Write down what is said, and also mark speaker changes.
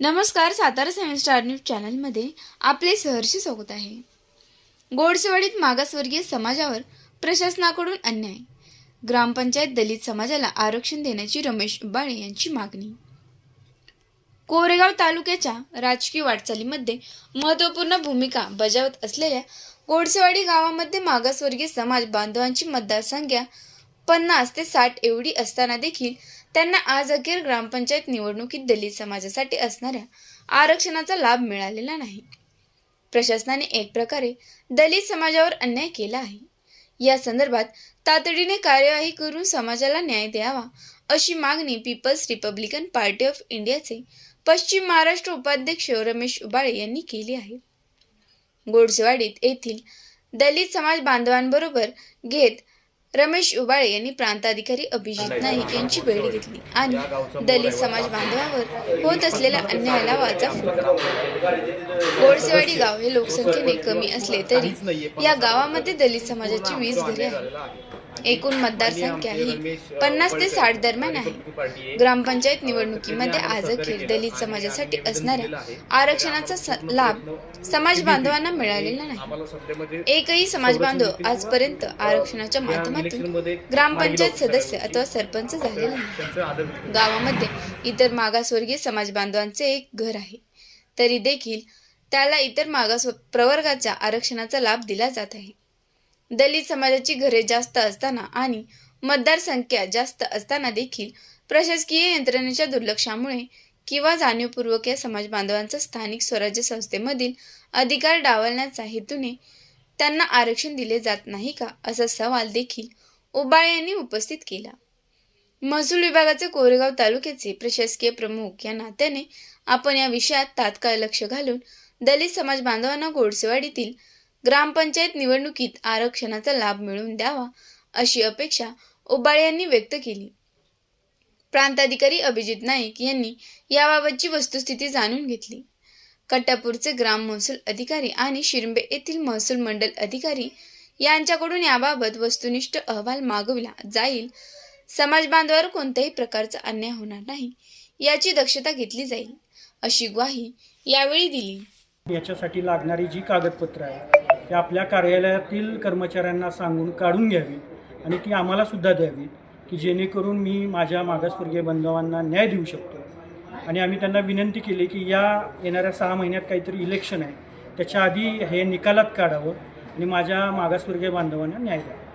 Speaker 1: नमस्कार Satara seven star news चॅनलमध्ये आपले सहर्ष स्वागत आहे. गोडसेवाडीत मागासवर्गीय समाजावर प्रशासनाकडून अन्याय. ग्रामपंचायत दलित समाजाला आरक्षण देण्याची रमेश उबाळे यांची मागणी. कोरेगाव तालुक्याच्या राजकीय वाटचालीमध्ये महत्त्वपूर्ण भूमिका बजावत असलेल्या गोडसेवाडी गावामध्ये मागासवर्गीय समाज बांधवांची मतदारसंख्या पन्नास ते साठ एवढी असताना देखील त्यांना आज अखेर ग्रामपंचायत निवडणुकीत दलित समाजासाठी असणाऱ्या आरक्षणाचा लाभ मिळालेला नाही. प्रशासनाने एक प्रकारे दलित समाजावर अन्याय केला आहे. या संदर्भात तातडीने कार्यवाही करून समाजाला न्याय द्यावा अशी मागणी पीपल्स रिपब्लिकन पार्टी ऑफ इंडियाचे पश्चिम महाराष्ट्र उपाध्यक्ष रमेश उबाळे यांनी केली आहे. गोडसेवाडीत येथील दलित समाज बांधवांबरोबर घेत रमेश उबाळे यांनी प्रांताधिकारी अभिजित नाईक यांची भेट घेतली. आणि दलित समाज बांधवांवर होत असलेल्या अन्यायाला वाचा फुटला गोडसेवाडी गाव हे लोकसंख्येने कमी असले तरी या गावामध्ये दलित समाजाची वीस घरे आहेत. एकूण मतदारसंख्या ही पन्नास ते साठ दरम्यान आहे. ग्रामपंचायत निवडणुकीमध्ये आज अखेर दलित समाजासाठी असणाऱ्या आरक्षणाचा स- लाभ समाज बांधवांना मिळालेला नाही. एकही समाज बांधव आजपर्यंत आरक्षणाच्या माध्यमातून ग्रामपंचायत सदस्य अथवा सरपंच झालेला गावामध्ये इतर मागासवर्गीय समाज बांधवांचे एक घर आहे. तरी देखील त्याला इतर मागास प्रवर्गाच्या आरक्षणाचा लाभ दिला जात आहे. दलित समाजाची घरे जास्त असताना आणि मतदारसंख्या जास्त असताना देखील प्रशासकीय यंत्रणेच्या दुर्लक्षामुळे किंवा जाणीवपूर्वक या समाज बांधवांचा स्थानिक स्वराज्य संस्थेमधील अधिकार डावलण्याचा हेतूने त्यांना आरक्षण दिले जात नाही का? असा सवाल देखील उबाळे यांनी उपस्थित केला. महसूल विभागाचे कोरेगाव तालुक्याचे प्रशासकीय प्रमुख या नात्याने आपण या विषयात तात्काळ लक्ष घालून दलित समाज बांधवांना गोडसेवाडीतील ग्रामपंचायत निवडणुकीत आरक्षणाचा लाभ मिळवून द्यावा अशी अपेक्षा उबाळे यांनी व्यक्त केली. प्रांताधिकारी अभिजित नाईक यांनी याबाबतची वस्तुस्थिती जाणून घेतली. कट्टापूरचे ग्राम महसूल अधिकारी आणि शिरंबे येथील महसूल मंडल अधिकारी यांच्याकडून याबाबत वस्तुनिष्ठ अहवाल मागविला जाईल. समाज बांधवावर कोणत्याही प्रकारचा अन्याय होणार नाही याची दक्षता घेतली जाईल अशी ग्वाही यावेळी दिली.
Speaker 2: याच्यासाठी लागणारी जी कागदपत्रं आहे ती आपल्या कार्यालयातील कर्मचाऱ्यांना सांगून काढून घ्यावी आणि ती आम्हाला सुद्धा द्यावी की जेणेकरून मी माझ्या मागासवर्गीय बांधवांना न्याय देऊ शकतो. आणि आम्ही त्यांना विनंती केली की या येणाऱ्या सहा महिन्यात काहीतरी इलेक्शन आहे. त्याच्या आधी हे निकालात काढावं आणि माझ्या मागासवर्गीय बांधवांना न्याय द्यावा.